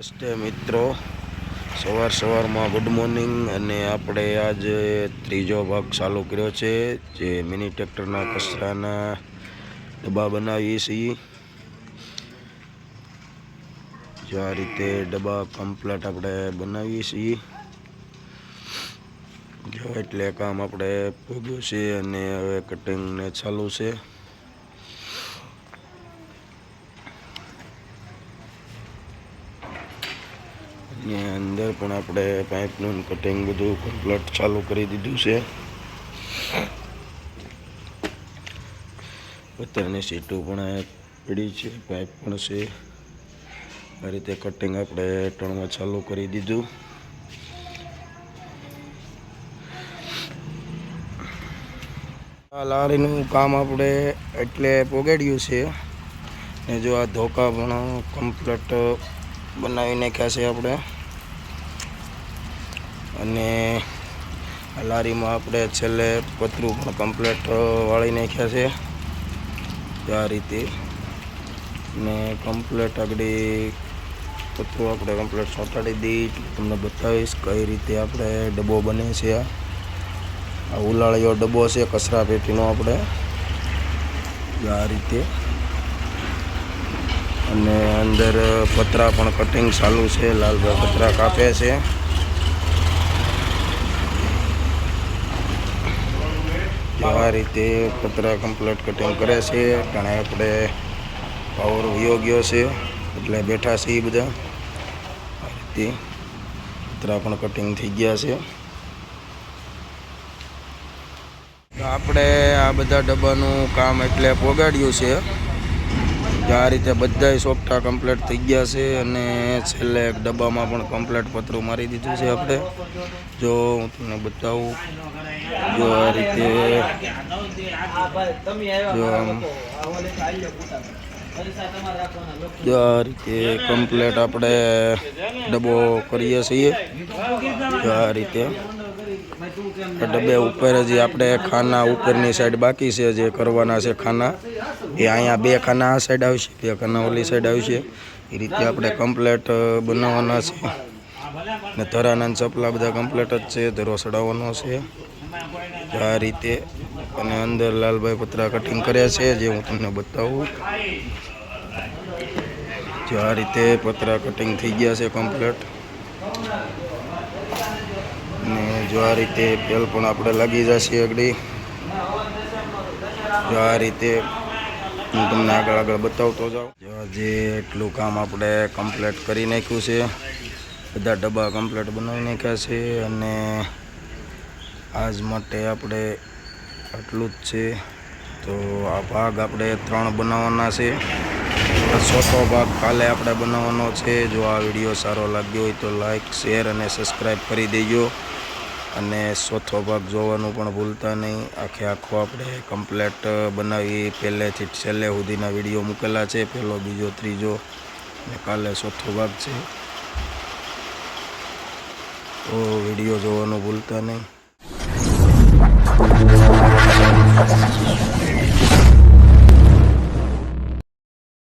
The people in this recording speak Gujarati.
નમસ્તે મિત્રો. સવાર સવારમાં ગુડ મોર્નિંગ અને આપણે આજે ત્રીજો ભાગ ચાલુ કર્યો છે, જે મિની ટ્રેક્ટરના કચરાના ડબ્બા બનાવીએ છીએ. જો આ રીતે ડબ્બા કમ્પ્લેટ આપણે બનાવીએ છીએ. જો એટલે કામ આપણે ભોગ્યું છે અને હવે કટિંગને ચાલુ છે. અને અંદર પણ આપણે પાઇપનું કટિંગ બધું કમ્પ્લીટ ચાલુ કરી દીધું છે. પથ્થરની સીટો પણ પડી છે, પાઇપ પણ છે. આ રીતે કટિંગ આપણે ટણમાં ચાલુ કરી દીધું. આ લારીનું કામ આપણે એટલે પોગાડ્યું છે. ને જો આ ધોકા પણ કમ્પ્લીટ બનાવી નાખ્યા છે આપણે. અને લારીમાં આપણે છેલ્લે પતરું પણ કમ્પ્લેટ વાળી નાખ્યા છે. આ રીતે. ને કમ્પ્લેટ આગળ પતરું આપણે કમ્પ્લેટ ચોંટાડી દઈ તમને બતાવીશ કઈ રીતે આપણે ડબ્બો બને છે આ. ઉલાળીયો ડબ્બો છે, કચરા પેટીનો આપણે. આ રીતે. અને અંદર પતરા પણ કટિંગ ચાલુ છે લાલભાઈ પતરા કાપે છે. આ રીતે પતરા કમ્પ્લીટ કટિંગ કરે છે કારણ આપણે પાવર વયો ગયો છે, એટલે બેઠા છે એ બધા. આ રીતે પતરા પણ કટિંગ થઈ ગયા છે. આપણે આ બધા ડબ્બાનું કામ એટલે પોગાડ્યું છે. જો આ રીતે બધાય સોફ્ટા કમ્પ્લીટ થઈ ગયા છે અને છેલ્લે એક ડબ્બામાં પણ કમ્પ્લીટ પતરું મારી દીધું છે આપણે. જો હું તમને બતાવું, જો આ રીતે જો આ રીતે કમ્પ્લીટ આપણે ડબ્બો કરીએ છીએ. જો આ રીતે ડબ્બે ઉપર જે આપણે ખાના ઉપરની સાઈડ બાકી છે, જે કરવાના છે ખાના. એ અહીંયા બે ખાના આ સાઈડ આવશે, બે ખાના ઓલી સાઈડ આવશે. એ રીતે આપણે કમ્પ્લેટ બનાવવાના છે. ને ધરાના ચપલા બધા કમ્પ્લેટ જ છે, ધરો ચડાવવાનો છે. આ રીતે અને અંદર લાલભાઈ પતરા કટિંગ કર્યા છે, જે હું તમને બતાવું. જો આ રીતે પતરા કટિંગ થઈ ગયા છે કમ્પ્લેટ ને જો આ રીતે પેલ પણ આપણે લાગી જશે આગળ જો આ રીતે હું તમને આગળ આગળ બતાવતો જાઉં. જો આજે એટલું કામ આપણે કમ્પ્લીટ કરી નાખ્યું છે. બધા ડબ્બા કમ્પ્લીટ બનાવી નાખ્યા છે અને આજ માટે આપણે આટલું જ છે. તો આ ભાગ આપણે ત્રણ બનાવવાના છે. ચોથો ભાગ કાલે આપણે બનાવવાનો છે. જો આ વીડિયો સારો લાગ્યો હોય તો લાઈક, શેર અને સબસ્ક્રાઈબ કરી દેજો. અને ચોથો ભાગ જોવાનું પણ ભૂલતા નહીં. આખે આખો આપણે કમ્પ્લેટ બનાવી પહેલેથી છેલ્લે સુધીના વીડિયો મૂકેલા છે. પહેલો, બીજો, ત્રીજો અને કાલે ચોથો ભાગ છે. તો વીડિયો જોવાનું ભૂલતા નહીં.